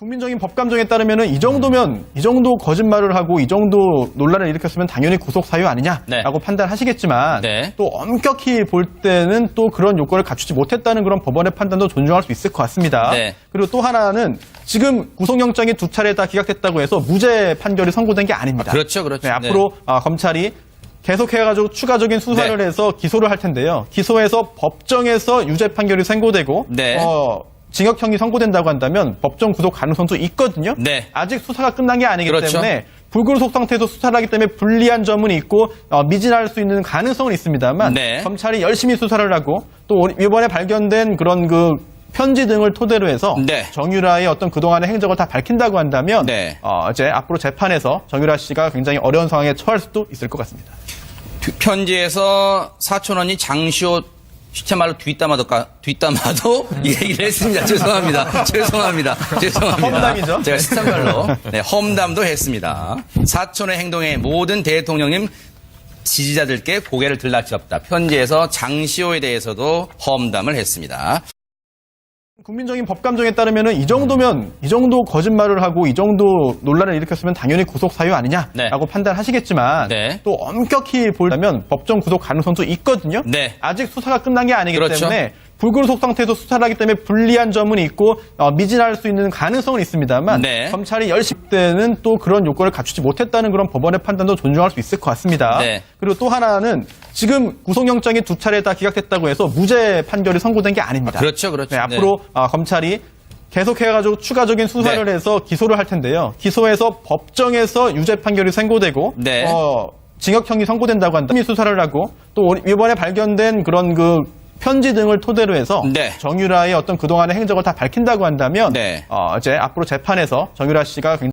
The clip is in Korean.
국민적인 법 감정에 따르면은 이 정도면 이 정도 거짓말을 하고 이 정도 논란을 일으켰으면 당연히 구속 사유 아니냐라고 네. 판단하시겠지만 네. 또 엄격히 볼 때는 또 그런 요건을 갖추지 못했다는 그런 법원의 판단도 존중할 수 있을 것 같습니다. 네. 그리고 또 하나는 지금 구속영장이 두 차례 다 기각됐다고 해서 무죄 판결이 선고된 게 아닙니다. 그렇죠, 그렇죠. 네, 앞으로 아, 검찰이 계속해가지고 추가적인 수사를 네. 해서 기소를 할 텐데요. 기소해서 법정에서 유죄 판결이 선고되고 네. 어, 징역형이 선고된다고 한다면 법정 구속 가능성도 있거든요. 네. 아직 수사가 끝난 게 아니기 그렇죠. 때문에 불구속 상태에서 수사를 하기 때문에 불리한 점은 있고 어, 미진할 수 있는 가능성은 있습니다만 네. 검찰이 열심히 수사를 하고 또 이번에 발견된 그런 그 편지 등을 토대로 해서 네. 정유라의 어떤 그동안의 행적을 다 밝힌다고 한다면 네. 어, 이제 앞으로 재판에서 정유라 씨가 굉장히 어려운 상황에 처할 수도 있을 것 같습니다. 편지에서 사촌원이 장시호 시체 말로 뒷담화도, 까- 뒷담화도 이 얘기를 했습니다. 죄송합니다. 죄송합니다. 죄송합니다. 험담이죠? 제가 시탄말로. 네, 험담도 했습니다. 사촌의 행동에 모든 대통령님 지지자들께 고개를 들락지었다. 편지에서 장시호에 대해서도 험담을 했습니다. 국민적인 법 감정에 따르면은 이 정도면 이 정도 거짓말을 하고 이 정도 논란을 일으켰으면 당연히 구속 사유 아니냐라고 네. 판단하시겠지만 네. 또 엄격히 보려면 법정 구속 가능성도 있거든요. 네. 아직 수사가 끝난 게 아니기 그렇죠. 때문에 불구속 상태에서 수사를 하기 때문에 불리한 점은 있고 어, 미진할 수 있는 가능성은 있습니다만 네. 검찰이 열심히 때는 또 그런 요건을 갖추지 못했다는 그런 법원의 판단도 존중할 수 있을 것 같습니다. 네. 그리고 또 하나는 지금 구속영장이 두 차례 다 기각됐다고 해서 무죄 판결이 선고된 게 아닙니다. 그렇죠, 그렇죠. 네, 앞으로 아, 검찰이 계속해가지고 추가적인 수사를 네. 해서 기소를 할 텐데요. 기소해서 법정에서 유죄 판결이 선고되고 네. 어, 징역형이 선고된다고 한다면 수사를 하고 또 이번에 발견된 그런 그 편지 등을 토대로 해서 네. 정유라의 어떤 그동안의 행적을 다 밝힌다고 한다면 네. 어, 이제 앞으로 재판에서 정유라 씨가 굉장히